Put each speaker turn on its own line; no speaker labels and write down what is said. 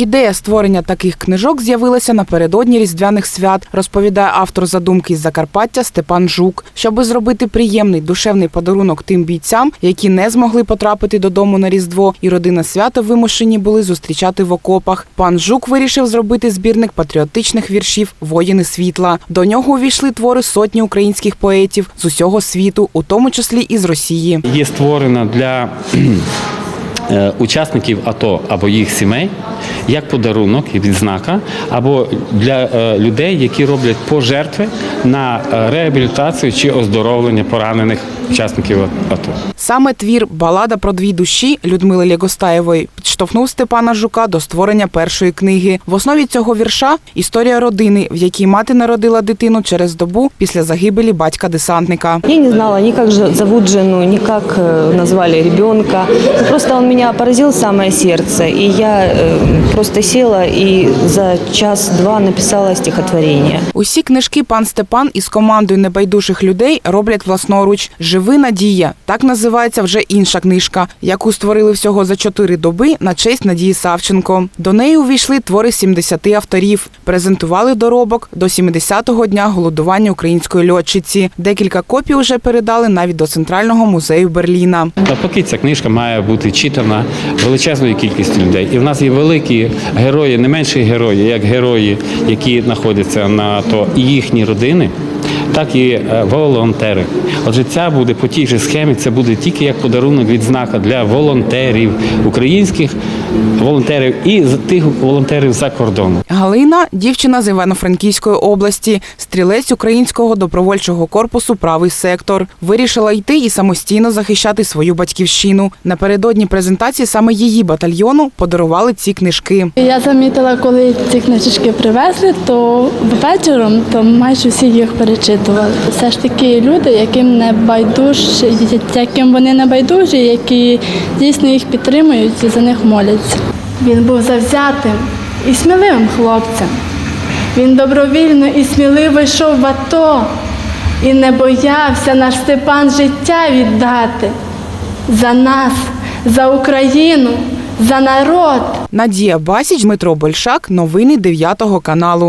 Ідея створення таких книжок з'явилася напередодні різдвяних свят, розповідає автор задумки із Закарпаття Степан Жук, щоби зробити приємний душевний подарунок тим бійцям, які не змогли потрапити додому на Різдво, і родина свята вимушені були зустрічати в окопах. Пан Жук вирішив зробити збірник патріотичних віршів Воїни світла. До нього увійшли твори сотні українських поетів з усього світу, у тому числі і з Росії.
є створена для е, учасників АТО або їх сімей як подарунок і відзнака, або для е, людей, які роблять пожертви на е, реабілітацію чи оздоровлення поранених учасників АТО.
Саме твір Балада про дві душі Людмили Лєгостаєвої підштовхнув Степана Жука до створення першої книги. В основі цього вірша історія родини, в якій мати народила дитину через добу після загибелі батька-десантника.
Я не знала как же зовут жену, ни как э, назвали ребенка. Просто он меня поразил в самое сердце. И я просто села и за час-два написала стихотворение.
Усі книжки пан Степан із командою небайдужих людей роблять власноруч. Живи надія. Так називається вже інша книжка, яку створили всього за чотири доби на честь Надії Савченко. До неї увійшли твори 70 авторів. Презентували доробок до 70-го дня голодування української льотчиці. Декілька копій вже передали навіть до центрального музею Берліна.
Навпаки, ця книжка має бути читана величезною кількістю людей. І в нас є герої, не менші герої, як герої, які знаходяться на то і їхні родини, так і е, волонтери. Отже, ця буде по тій же схемі, це буде тільки як подарунок відзнака для волонтерів, українських волонтерів і тих волонтерів за кордоном.
Галина дівчина з Івано-Франківської області, стрілець українського добровольчого корпусу Правий сектор. Вирішила йти і самостійно захищати свою батьківщину. Напередодні презентації саме її батальйону подарували ці книжки.
Я замітила, коли ці книжечки привезли, то вечором то майже всі їх перечитували. Все ж таки люди, яким не байдужі, яким вони не байдужі, які дійсно їх підтримують і за них моляться. Він був завзятим і сміливим хлопцем. Він добровільно і сміливо йшов в АТО і не боявся наш Степан життя віддати за нас, за Україну, за народ.
Надія Басіч, Дмитро Большак. Новини 9 каналу.